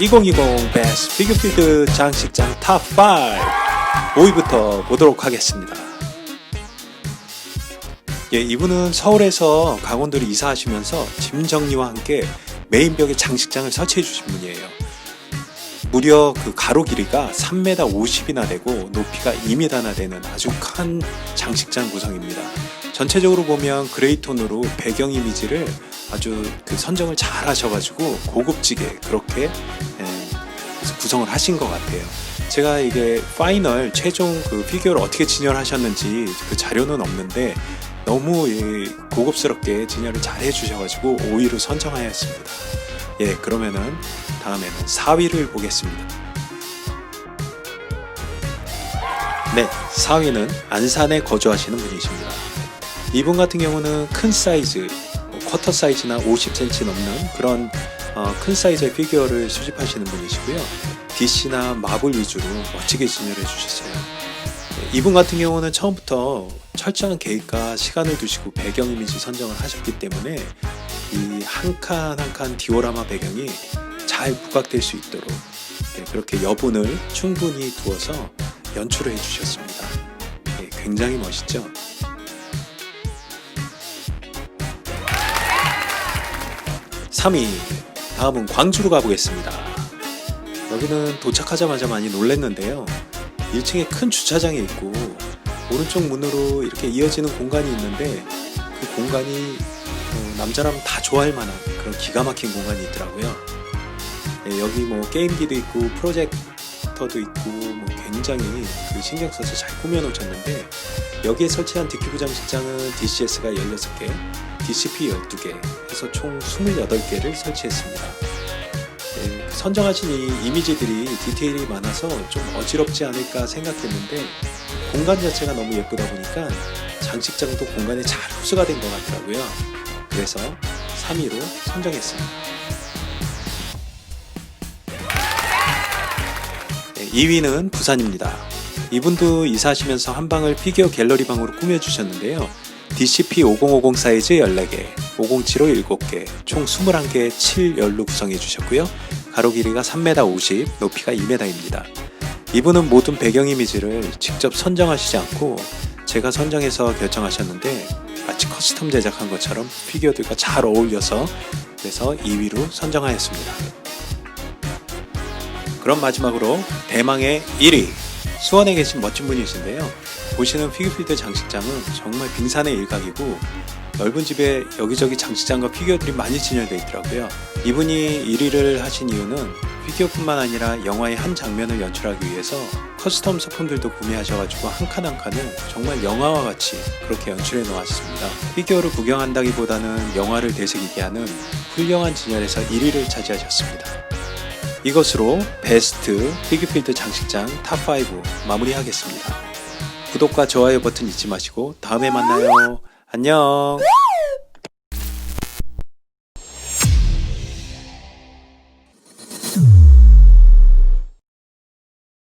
(2020) 베스트 피규필드 장식장 탑5 5위부터 보도록 하겠습니다 예, 이분은 서울에서 강원도로 이사하시면서 짐 정리와 함께 메인 벽에 장식장을 설치해 주신 분이에요. 무려 그 가로 길이가 3m 50이나 되고 높이가 2m나 되는 아주 큰 장식장 구성입니다. 전체적으로 보면 그레이톤으로 배경 이미지를 아주 그 선정을 잘 하셔가지고 고급지게 그렇게 예, 구성을 하신 것 같아요. 제가 이게 파이널 최종 그 피규어를 어떻게 진열하셨는지 그 자료는 없는데 너무 이 고급스럽게 진열을 잘 해주셔가지고 5위로 선정하였습니다. 예, 그러면은 다음에는 4위를 보겠습니다. 네, 4위는 안산에 거주하시는 분이십니다. 이분 같은 경우는 큰 사이즈, 뭐 쿼터 사이즈나 50cm 넘는 그런 어, 큰 사이즈의 피규어를 수집하시는 분이시고요. DC나 마블 위주로 멋지게 진열해 주셨어요. 네, 이분 같은 경우는 처음부터 철저한 계획과 시간을 두시고 배경 이미지 선정을 하셨기 때문에 이 한 칸 한 칸 디오라마 배경이 잘 부각될 수 있도록 네, 그렇게 여분을 충분히 두어서 연출을 해주셨습니다. 네, 굉장히 멋있죠? (3위) 다음은 광주로 가보겠습니다. 여기는 도착하자마자 많이 놀랐는데요. 1층에 큰 주차장이 있고 오른쪽 문으로 이렇게 이어지는 공간이 있는데 그 공간이 어, 남자라면 다 좋아할 만한 그런 기가 막힌 공간이 있더라고요. 예, 여기 뭐 게임기도 있고 프로젝터도 있고 뭐 굉장히 그 신경 써서 잘 꾸며 놓으셨는데 여기에 설치한 디큐브 장식장은 DCS가 16개, DCP 12개 해서 총 28개를 설치했습니다. 예, 그 선정하신 이 이미지들이 디테일이 많아서 좀 어지럽지 않을까 생각했는데 공간 자체가 너무 예쁘다 보니까 장식장도 공간에 잘 흡수가 된 것 같더라고요. 그래서 3위로 선정했습니다. 네, 2위는 부산입니다. 이분도 이사하시면서 한 방을 피규어 갤러리 방으로 꾸며주셨는데요. DCP-5050 사이즈 14개, 507호 7개, 총 21개의 7열로 구성해 주셨고요. 가로 길이가 3m 50, 높이가 2m입니다. 이분은 모든 배경 이미지를 직접 선정하시지 않고 제가 선정해서 결정하셨는데 마치 커스텀 제작한 것처럼 피규어들과 잘 어울려서 그래서 2위로 선정하였습니다. 그럼 마지막으로 대망의 1위 수원에 계신 멋진 분이신데요. 보시는 피규필드 장식장은 정말 빙산의 일각이고 넓은 집에 여기저기 장식장과 피규어들이 많이 진열되어 있더라고요. 이분이 1위를 하신 이유는 피규어뿐만 아니라 영화의 한 장면을 연출하기 위해서 커스텀 소품들도 구매하셔가지고 한 칸 한 칸을 정말 영화와 같이 그렇게 연출해 놓았습니다. 피규어를 구경한다기보다는 영화를 되새기게 하는 훌륭한 진열에서 1위를 차지하셨습니다. 이것으로 베스트 피규필드 장식장 탑5 마무리하겠습니다. 구독과 좋아요 버튼 잊지 마시고 다음에 만나요. 안녕.